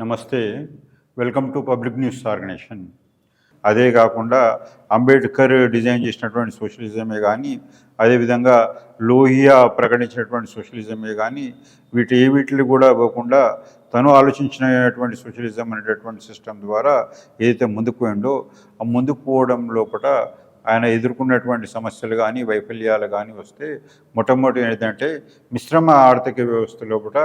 నమస్తే. Welcome to public news organisation. అదే కాకుండా అంబేద్కర్ డిజైన్ చేసినటువంటి సోషలిజమే కానీ అదేవిధంగా లోహియా ప్రకటించినటువంటి సోషలిజమే కానీ వీటి ఏ వీటిని కూడా ఇవ్వకుండా తను ఆలోచించినటువంటి సోషలిజం అనేటటువంటి సిస్టమ్ ద్వారా ఏదైతే ముందుకు పోయిండో ఆ ముందుకు పోవడం లోపల ఆయన ఎదుర్కొన్నటువంటి సమస్యలు కానీ వైఫల్యాలు కానీ వస్తే మొట్టమొదటి ఏంటంటే మిశ్రమ ఆర్థిక వ్యవస్థలో కూడా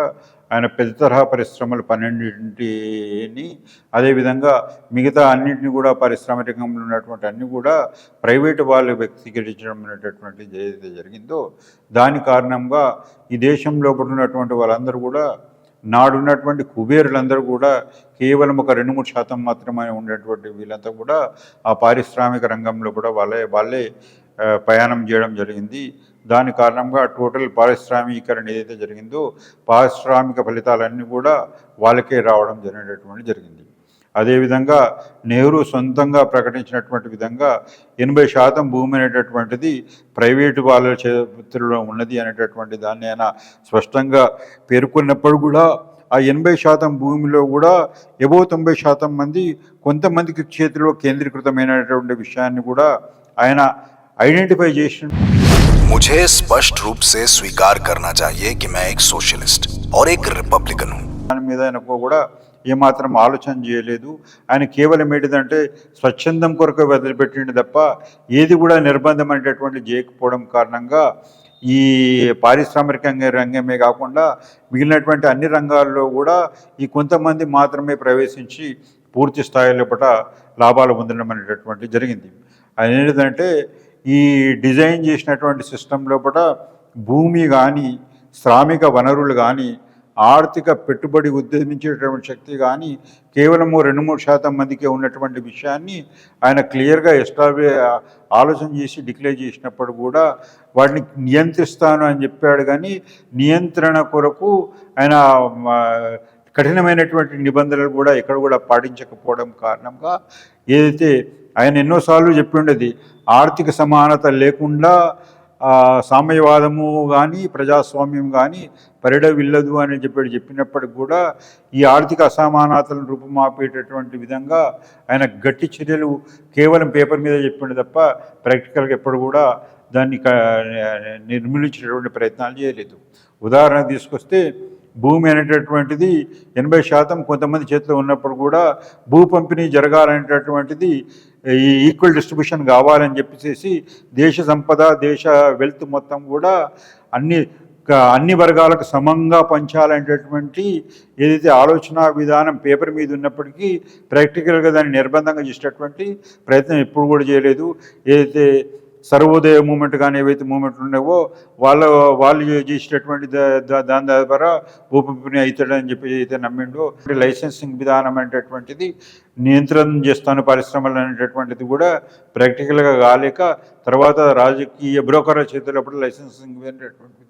ఆయన పెద్ద తరహా పరిశ్రమలు పన్నెండింటిని అదేవిధంగా మిగతా అన్నింటిని కూడా పరిశ్రమ రంగంలో ఉన్నటువంటి అన్నీ కూడా ప్రైవేటు వాళ్ళు వ్యక్తీకరించడం అనేటటువంటిది ఏదైతే జరిగిందో దాని కారణంగా ఈ దేశంలో ఉన్నటువంటి వాళ్ళందరూ కూడా నాడున్నటువంటి కుబేరులందరూ కూడా కేవలం ఒక రెండు మూడు శాతం మాత్రమే ఉండేటువంటి వీళ్ళంతా కూడా ఆ పారిశ్రామిక రంగంలో కూడా వాళ్ళే వాళ్ళే ప్రయాణం చేయడం జరిగింది. దాని కారణంగా టోటల్ పారిశ్రామికీకరణ ఏదైతే జరిగిందో పారిశ్రామిక ఫలితాలన్నీ కూడా వాళ్ళకే రావడం జరిగినటువంటి జరిగింది. అదేవిధంగా నెహ్రూ సొంతంగా ప్రకటించినటువంటి విధంగా ఎనభై శాతం భూమి అనేటటువంటిది ప్రైవేటు వాళ్ళ చేతుల్లో ఉన్నది అనేటటువంటి దాన్ని ఆయన స్పష్టంగా పేర్కొన్నప్పుడు కూడా ఆ ఎనభై శాతం భూమిలో కూడా ఎబో తొంభై శాతం మంది కొంతమందికి చేతిలో కేంద్రీకృతమైనటువంటి విషయాన్ని కూడా ఆయన ఐడెంటిఫై చేసిన मुझे स्पष्ट रूप से स्वीकार करना चाहिए कि मैं एक सोशलिस्ट और एक रिपब्लिकन हूं దాని మీద ఆయనకు కూడా ఏమాత్రం ఆలోచన చేయలేదు. ఆయన కేవలం ఏంటిదంటే స్వచ్ఛందం కొరకు వదిలిపెట్టింది తప్ప ఏది కూడా నిర్బంధం అనేటటువంటి చేయకపోవడం కారణంగా ఈ పారిశ్రామికంగా రంగమే కాకుండా మిగిలినటువంటి అన్ని రంగాల్లో కూడా ఈ కొంతమంది మాత్రమే ప్రవేశించి పూర్తి స్థాయిలో పట లాభాలు పొందడం అనేటటువంటి జరిగింది. అది ఏంటంటే ఈ డిజైన్ చేసినటువంటి సిస్టమ్ లోపల భూమి కానీ శ్రామిక వనరులు కానీ ఆర్థిక పెట్టుబడి ఉద్యమించేటటువంటి శక్తి కానీ కేవలము రెండు మూడు శాతం మందికే ఉన్నటువంటి విషయాన్ని ఆయన క్లియర్గా ఎస్టాబ్లి ఆలోచన చేసి డిక్లేర్ చేసినప్పుడు కూడా వాటిని నియంత్రిస్తాను అని చెప్పాడు కానీ నియంత్రణ కొరకు ఆయన కఠినమైనటువంటి నిబంధనలు కూడా ఎక్కడ కూడా పాటించకపోవడం కారణంగా ఏదైతే ఆయన ఎన్నోసార్లు చెప్పి ఉండేది ఆర్థిక సమానత లేకుండా సామ్యవాదము కానీ ప్రజాస్వామ్యం కానీ పరిడవిల్లదు అని చెప్పి చెప్పినప్పటికి కూడా ఈ ఆర్థిక అసమానతలను రూపుమాపేటటువంటి విధంగా ఆయన గట్టి చర్యలు కేవలం పేపర్ మీద చెప్పిండు తప్ప ప్రాక్టికల్గా ఎప్పుడు కూడా దాన్ని క- నిర్మూలించేటువంటి ప్రయత్నాలు చేయలేదు. ఉదాహరణ తీసుకొస్తే భూమి అనేటటువంటిది ఎనభై శాతం కొంతమంది చేతిలో ఉన్నప్పుడు కూడా భూ పంపిణీ జరగాలనేటటువంటిది ఈ ఈక్వల్ డిస్ట్రిబ్యూషన్ కావాలని చెప్పేసి దేశ సంపద దేశ వెల్త్ మొత్తం కూడా అన్ని అన్ని వర్గాలకు సమంగా పంచాలనేటటువంటి ఏదైతే ఆలోచన విధానం పేపర్ మీద ఉన్నప్పటికీ ప్రాక్టికల్గా దాన్ని నిర్బంధంగా చేసేటటువంటి ప్రయత్నం ఎప్పుడు కూడా చేయలేదు. ఏదైతే సర్వోదయ మూమెంట్ కానీ ఏవైతే మూమెంట్లు ఉన్నావో వాళ్ళ వాళ్ళు చేసేటటువంటి దాని ద్వారా భూపంపిణీ అవుతాడని చెప్పి అయితే నమ్మిండో లైసెన్సింగ్ విధానం అనేటటువంటిది నియంత్రణ చేస్తాను పరిశ్రమలు అనేటటువంటిది కూడా ప్రాక్టికల్గా కాలేక తర్వాత రాజకీయ బ్రోకర్ల చేతులప్పుడు లైసెన్సింగ్ అనేటటువంటి